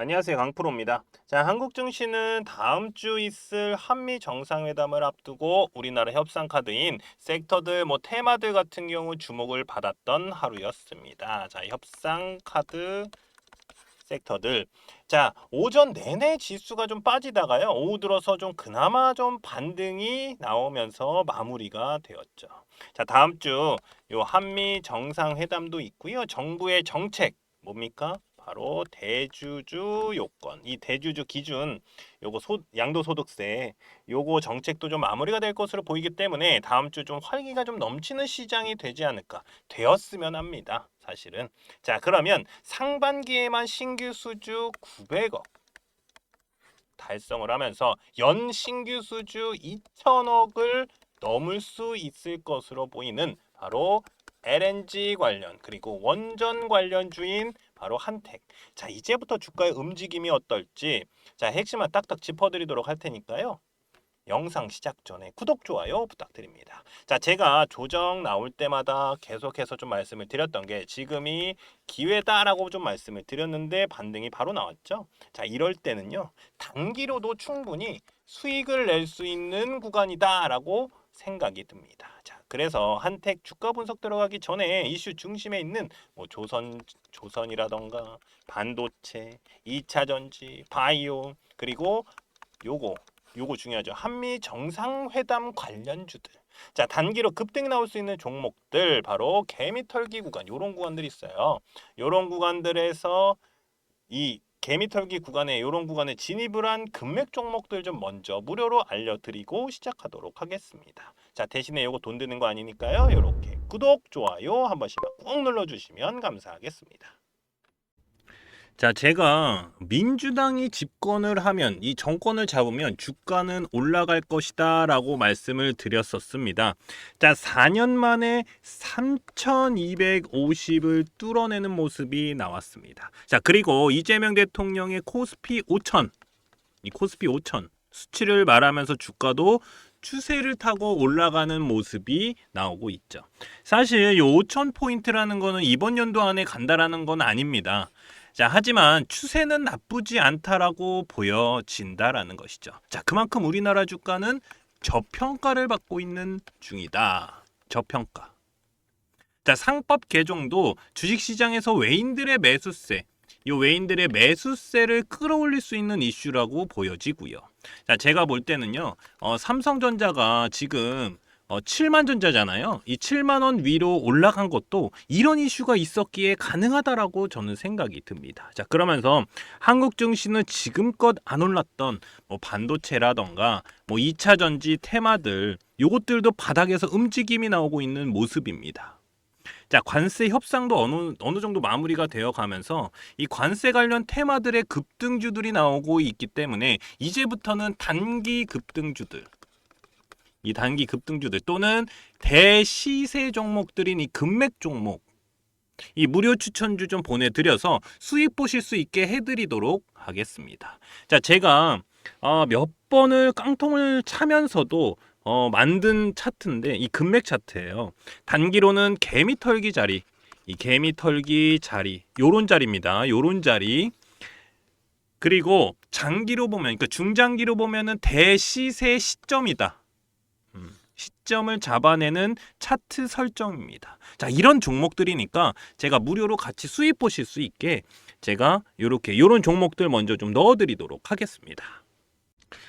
안녕하세요. 강프로입니다. 자, 한국 증시는 다음 주 있을 한미 정상회담을 앞두고 우리나라 협상 카드인 섹터들 뭐 테마들 같은 경우 주목을 받았던 하루였습니다. 자, 협상 카드 섹터들. 자, 오전 내내 지수가 좀 빠지다가요. 오후 들어서 좀 그나마 좀 반등이 나오면서 마무리가 되었죠. 자, 다음 주 요 한미 정상회담도 있고요. 정부의 정책 뭡니까? 바로 대주주 요건. 이 대주주 기준 요거 소, 양도소득세 요거 정책도 좀 마무리가 될 것으로 보이기 때문에 다음 주 좀 활기가 좀 넘치는 시장이 되지 않을까 되었으면 합니다. 사실은. 자, 그러면 상반기에만 신규 수주 900억 달성을 하면서 연 신규 수주 2천억을 넘을 수 있을 것으로 보이는 바로 LNG 관련 그리고 원전 관련 주인 바로 한택. 자, 이제부터 주가의 움직임이 어떨지 자, 핵심만 딱딱 짚어드리도록 할 테니까요. 영상 시작 전에 구독, 좋아요 부탁드립니다. 자, 제가 조정 나올 때마다 계속해서 좀 말씀을 드렸던 게 지금이 기회다라고 좀 말씀을 드렸는데 반등이 바로 나왔죠. 자, 이럴 때는요. 단기로도 충분히 수익을 낼 수 있는 구간이다라고 생각이 듭니다. 자, 그래서 한택 주가 분석 들어가기 전에 이슈 중심에 있는 뭐 조선 조선이라던가 반도체, 2차 전지, 바이오 그리고 요거 요거 중요하죠. 한미 정상회담 관련주들. 자, 단기로 급등이 나올 수 있는 종목들 바로 개미 털기 구간 요런 구간들이 있어요. 요런 구간들에서 이 개미털기 구간에 이런 구간에 진입을 한 금맥 종목들 좀 먼저 무료로 알려드리고 시작하도록 하겠습니다. 자 대신에 이거 돈 드는 거 아니니까요. 이렇게 구독, 좋아요 한 번씩만 꾹 눌러주시면 감사하겠습니다. 자, 제가 민주당이 집권을 하면 이 정권을 잡으면 주가는 올라갈 것이다라고 말씀을 드렸었습니다. 자, 4년 만에 3,250을 뚫어내는 모습이 나왔습니다. 자, 그리고 이재명 대통령의 코스피 5천, 이 코스피 5천 수치를 말하면서 주가도 추세를 타고 올라가는 모습이 나오고 있죠. 사실 이 5천 포인트라는 거는 이번 연도 안에 간다라는 건 아닙니다. 자, 하지만 추세는 나쁘지 않다라고 보여진다라는 것이죠. 자, 그만큼 우리나라 주가는 저평가를 받고 있는 중이다. 저평가. 자, 상법 개정도 주식 시장에서 외인들의 매수세, 이 외인들의 매수세를 끌어올릴 수 있는 이슈라고 보여지고요. 자, 제가 볼 때는요. 어, 삼성전자가 지금 어, 7만 전자잖아요. 이 7만 원 위로 올라간 것도 이런 이슈가 있었기에 가능하다라고 저는 생각이 듭니다. 자, 그러면서 한국 증시는 지금껏 안 올랐던 뭐 반도체라던가 뭐 2차 전지 테마들 요것들도 바닥에서 움직임이 나오고 있는 모습입니다. 자, 관세 협상도 어느 어느 정도 마무리가 되어 가면서 이 관세 관련 테마들의 급등주들이 나오고 있기 때문에 이제부터는 단기 급등주들 이 단기 급등주들 또는 대시세 종목들인 이 금맥 종목 이 무료 추천주 좀 보내드려서 수익 보실 수 있게 해드리도록 하겠습니다. 자, 제가 어, 몇 번을 깡통을 차면서도 어, 만든 차트인데 이 금맥 차트예요. 단기로는 개미 털기 자리, 이 개미 털기 자리, 요런 자리입니다. 요런 자리. 그리고 장기로 보면, 그러니까 중장기로 보면은 대시세 시점이다. 음, 시점을 잡아내는 차트 설정입니다. 자, 이런 종목들이니까 제가 무료로 같이 수입 보실 수 있게 제가 이렇게 이런 종목들 먼저 좀 넣어 드리도록 하겠습니다.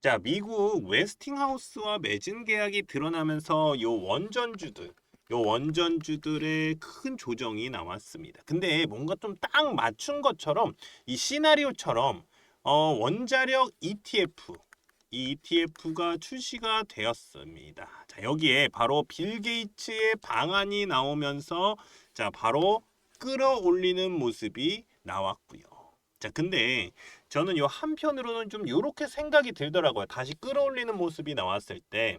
자, 미국 웨스팅하우스와 매진 계약이 드러나면서 요 원전주들, 요 원전주들의 큰 조정이 나왔습니다. 근데 뭔가 좀 딱 맞춘 것처럼 이 시나리오처럼 어, 원자력 ETF 이 ETF가 출시가 되었습니다. 자, 여기에 바로 빌 게이츠의 방안이 나오면서 자, 바로 끌어올리는 모습이 나왔고요. 자, 근데 저는 요 한편으로는 좀 요렇게 생각이 들더라고요. 다시 끌어올리는 모습이 나왔을 때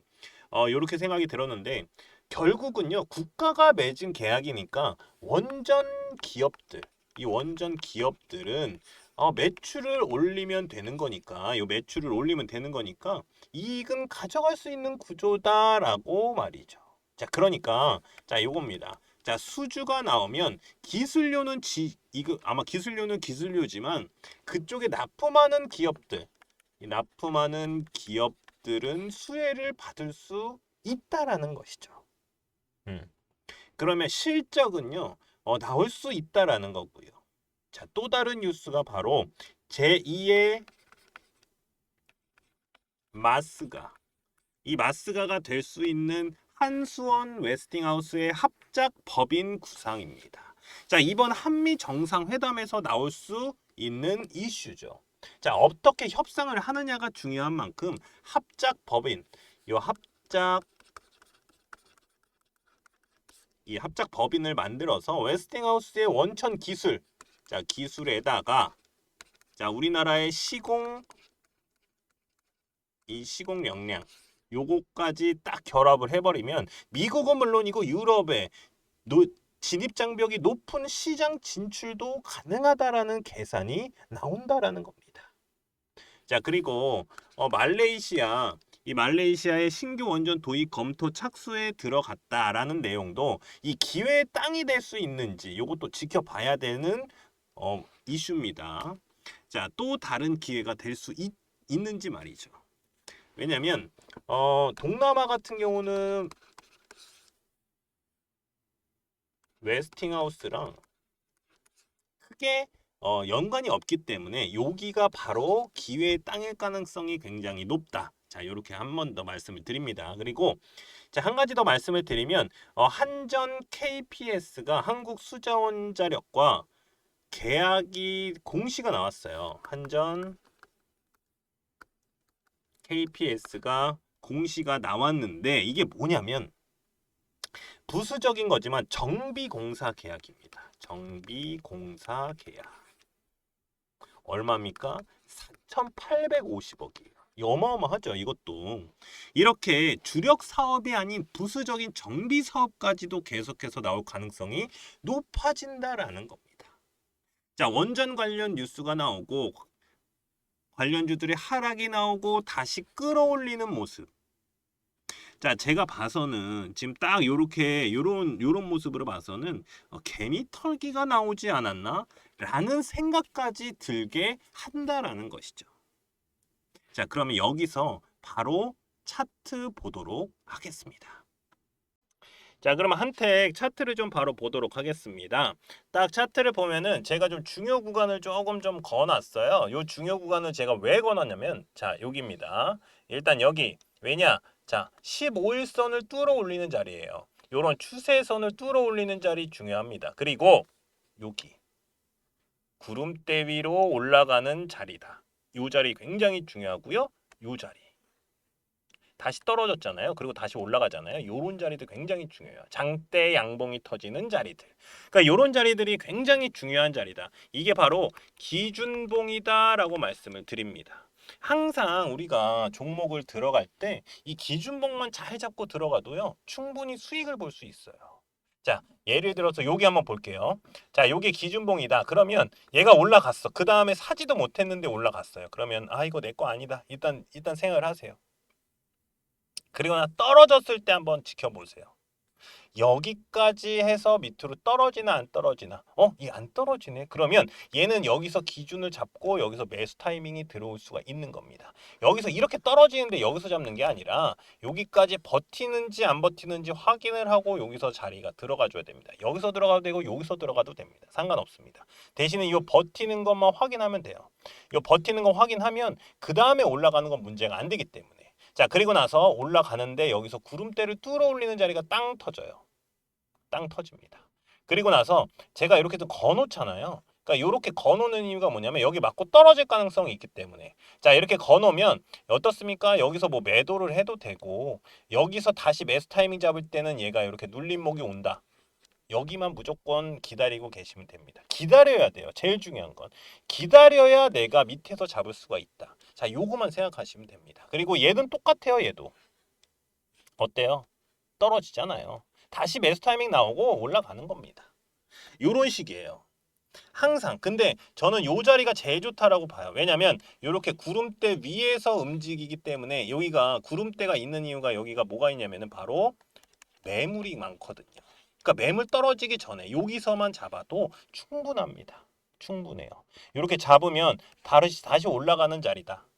어, 요렇게 생각이 들었는데 결국은요. 국가가 맺은 계약이니까 원전 기업들, 이 원전 기업들은 어, 매출을 올리면 되는 거니까 요 매출을 올리면 되는 거니까 이익은 가져갈 수 있는 구조다라고 말이죠. 자, 그러니까 자, 요겁니다. 자, 수주가 나오면 기술료는 지 이거 아마 기술료는 기술료지만 그쪽에 납품하는 기업들, 이 납품하는 기업들은 수혜를 받을 수 있다라는 것이죠. 음. 그러면 실적은요, 어, 나올 수 있다라는 거고요. 자, 또 다른 뉴스가 바로 제2의 마스가 이 마스가가 될 수 있는 한수원 웨스팅하우스의 합작 법인 구상입니다. 자, 이번 한미 정상회담에서 나올 수 있는 이슈죠. 자, 어떻게 협상을 하느냐가 중요한 만큼 합작 법인, 이 합작 이 합작 법인을 만들어서 웨스팅하우스의 원천 기술, 자 기술에다가 자 우리나라의 시공 이 시공 역량 요거까지 딱 결합을 해버리면 미국은 물론이고 유럽의 노, 진입 장벽이 높은 시장 진출도 가능하다라는 계산이 나온다라는 겁니다. 자 그리고 어, 말레이시아 이 말레이시아의 신규 원전 도입 검토 착수에 들어갔다라는 내용도 이 기회의 땅이 될 수 있는지 이것도 지켜봐야 되는 어, 이슈입니다. 자, 또 다른 기회가 될 수 있는지 말이죠. 왜냐하면 어, 동남아 같은 경우는 웨스팅하우스랑 크게 어, 연관이 없기 때문에 여기가 바로 기회의 땅일 가능성이 굉장히 높다. 자, 이렇게 한 번 더 말씀을 드립니다. 그리고 자, 한 가지 더 말씀을 드리면 어, 한전 KPS가 한국 수자원자력과 계약이 공시가 나왔어요. 한전 KPS가 공시가 나왔는데 이게 뭐냐면 부수적인 거지만 정비공사 계약입니다. 정비공사 계약. 얼마입니까? 4,850억이에요. 어마어마하죠, 이것도. 이렇게 주력 사업이 아닌 부수적인 정비 사업까지도 계속해서 나올 가능성이 높아진다라는 겁니다. 자, 원전 관련 뉴스가 나오고 관련주들의 하락이 나오고 다시 끌어올리는 모습. 자, 제가 봐서는 지금 딱 요렇게 요런 요런 모습으로 봐서는 어, 개미 털기가 나오지 않았나? 라는 생각까지 들게 한다라는 것이죠. 자, 그러면 여기서 바로 차트 보도록 하겠습니다. 자, 그러면 한택 차트를 좀 바로 보도록 하겠습니다. 딱 차트를 보면은 제가 좀 중요 구간을 조금 좀 거놨어요. 요 중요 구간을 제가 왜 거놨냐면 자, 여기입니다. 일단 여기 왜냐? 자, 15일선을 뚫어 올리는 자리예요. 요런 추세선을 뚫어 올리는 자리 중요합니다. 그리고 여기 구름대 위로 올라가는 자리다. 요 자리 굉장히 중요하고요. 요 자리. 다시 떨어졌잖아요. 그리고 다시 올라가잖아요. 요런 자리도 굉장히 중요해요. 장대 양봉이 터지는 자리들. 그러니까 요런 자리들이 굉장히 중요한 자리다. 이게 바로 기준봉이다라고 말씀을 드립니다. 항상 우리가 종목을 들어갈 때 이 기준봉만 잘 잡고 들어가도요. 충분히 수익을 볼 수 있어요. 자, 예를 들어서 여기 한번 볼게요. 자, 요게 기준봉이다. 그러면 얘가 올라갔어. 그 다음에 사지도 못했는데 올라갔어요. 그러면 아 이거 내 거 아니다. 일단 일단 생각을 하세요. 그리고나 떨어졌을 때 한번 지켜보세요. 여기까지 해서 밑으로 떨어지나 안 떨어지나? 어? 이 안 떨어지네? 그러면 얘는 여기서 기준을 잡고 여기서 매수 타이밍이 들어올 수가 있는 겁니다. 여기서 이렇게 떨어지는데 여기서 잡는 게 아니라 여기까지 버티는지 안 버티는지 확인을 하고 여기서 자리가 들어가 줘야 됩니다. 여기서 들어가도 되고 여기서 들어가도 됩니다. 상관없습니다. 대신에 이 버티는 것만 확인하면 돼요. 이 버티는 거 확인하면 그 다음에 올라가는 건 문제가 안 되기 때문에 자 그리고 나서 올라가는데 여기서 구름대를 뚫어 올리는 자리가 땅 터져요. 땅 터집니다. 그리고 나서 제가 이렇게 또 거놓잖아요. 그러니까 이렇게 거놓는 이유가 뭐냐면 여기 맞고 떨어질 가능성이 있기 때문에 자 이렇게 거놓으면 어떻습니까? 여기서 뭐 매도를 해도 되고 여기서 다시 매수 타이밍 잡을 때는 얘가 이렇게 눌림목이 온다. 여기만 무조건 기다리고 계시면 됩니다. 기다려야 돼요. 제일 중요한 건 기다려야 내가 밑에서 잡을 수가 있다. 자, 요거만 생각하시면 됩니다. 그리고 얘는 똑같아요. 얘도 어때요? 떨어지잖아요. 다시 매수 타이밍 나오고 올라가는 겁니다. 요런 식이에요. 항상 근데 저는 요 자리가 제일 좋다라고 봐요. 왜냐면 이렇게 구름대 위에서 움직이기 때문에 여기가 구름대가 있는 이유가 여기가 뭐가 있냐면은 바로 매물이 많거든요. 그러니까 매물 떨어지기 전에 여기서만 잡아도 충분합니다. 충분해요. 이렇게 잡으면 다시 다시 올라가는 자리다.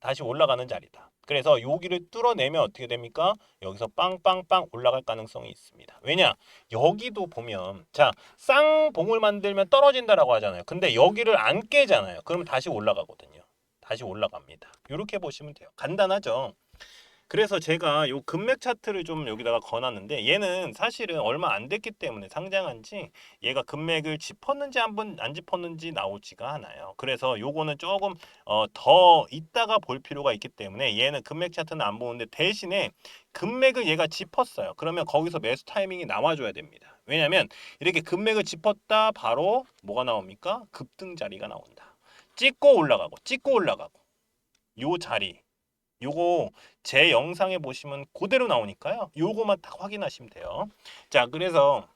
다시 올라가는 자리다. 그래서 여기를 뚫어내면 어떻게 됩니까? 여기서 빵빵빵 올라갈 가능성이 있습니다. 왜냐? 여기도 보면 자 쌍봉을 만들면 떨어진다라고 하잖아요. 근데 여기를 안 깨잖아요. 그러면 다시 올라가거든요. 다시 올라갑니다. 이렇게 보시면 돼요. 간단하죠. 그래서 제가 요 금맥 차트를 좀 여기다가 거놨는데 얘는 사실은 얼마 안 됐기 때문에 상장한 지 얘가 금맥을 짚었는지 한번 안 짚었는지 나오지가 않아요. 그래서 요거는 조금 어, 더 이따가 볼 필요가 있기 때문에 얘는 금맥 차트는 안 보는데 대신에 금맥을 얘가 짚었어요. 그러면 거기서 매수 타이밍이 나와줘야 됩니다. 왜냐면 이렇게 금맥을 짚었다 바로 뭐가 나옵니까? 급등 자리가 나온다. 찍고 올라가고 찍고 올라가고 요 자리 요거 제 영상에 보시면 그대로 나오니까요. 요거만 딱 확인하시면 돼요. 자, 그래서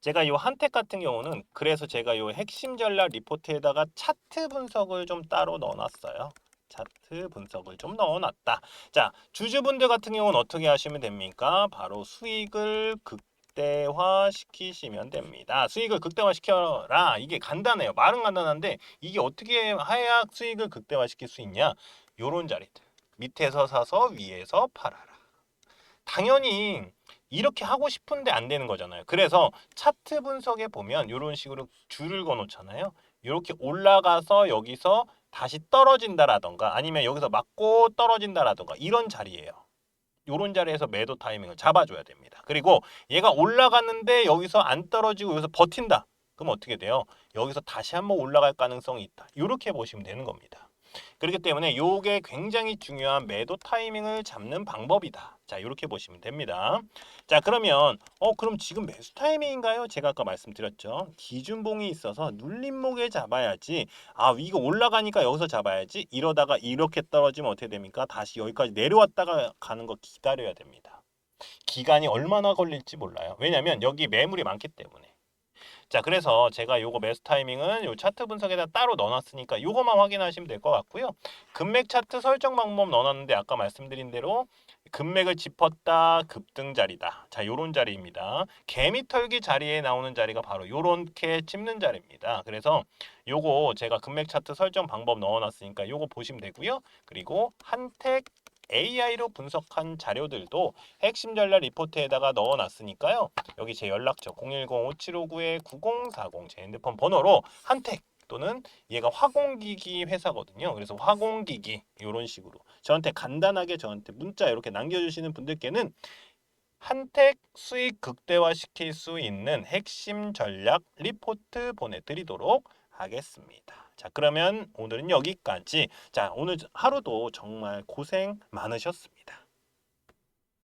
제가 요 한택 같은 경우는 그래서 제가 요 핵심 전략 리포트에다가 차트 분석을 좀 따로 넣어놨어요. 차트 분석을 좀 넣어놨다. 자, 주주분들 같은 경우는 어떻게 하시면 됩니까? 바로 수익을 극대화 시키시면 됩니다. 수익을 극대화 시켜라. 이게 간단해요. 말은 간단한데 이게 어떻게 해야 수익을 극대화 시킬 수 있냐? 요런 자리들. 밑에서 사서 위에서 팔아라. 당연히 이렇게 하고 싶은데 안 되는 거잖아요. 그래서 차트 분석에 보면 이런 식으로 줄을 그어 놓잖아요. 이렇게 올라가서 여기서 다시 떨어진다라던가 아니면 여기서 맞고 떨어진다라던가 이런 자리예요. 요런 자리에서 매도 타이밍을 잡아줘야 됩니다. 그리고 얘가 올라갔는데 여기서 안 떨어지고 여기서 버틴다. 그럼 어떻게 돼요? 여기서 다시 한번 올라갈 가능성이 있다. 이렇게 보시면 되는 겁니다. 그렇기 때문에 요게 굉장히 중요한 매도 타이밍을 잡는 방법이다. 자, 이렇게 보시면 됩니다. 자, 그러면 어 그럼 지금 매수 타이밍인가요? 제가 아까 말씀드렸죠. 기준봉이 있어서 눌림목에 잡아야지. 아, 이거 올라가니까 여기서 잡아야지. 이러다가 이렇게 떨어지면 어떻게 됩니까? 다시 여기까지 내려왔다가 가는 거 기다려야 됩니다. 기간이 얼마나 걸릴지 몰라요. 왜냐면 여기 매물이 많기 때문에. 자, 그래서 제가 요거 매수 타이밍은 요 차트 분석에다 따로 넣어놨으니까 요거만 확인하시면 될 것 같고요. 금맥 차트 설정 방법 넣어놨는데 아까 말씀드린 대로 금맥을 짚었다 급등 자리다. 자, 요런 자리입니다. 개미 털기 자리에 나오는 자리가 바로 요렇게 찝는 자리입니다. 그래서 요거 제가 금맥 차트 설정 방법 넣어놨으니까 요거 보시면 되고요. 그리고 한택 AI로 분석한 자료들도 핵심 전략 리포트에다가 넣어놨으니까요. 여기 제 연락처 010-5759-9040 제 핸드폰 번호로 한택 또는 얘가 화공기기 회사거든요. 그래서 화공기기 이런 식으로 저한테 간단하게 저한테 문자 이렇게 남겨주시는 분들께는 한택 수익 극대화 시킬 수 있는 핵심 전략 리포트 보내드리도록 하겠습니다. 자 그러면 오늘은 여기까지. 자 오늘 하루도 정말 고생 많으셨습니다.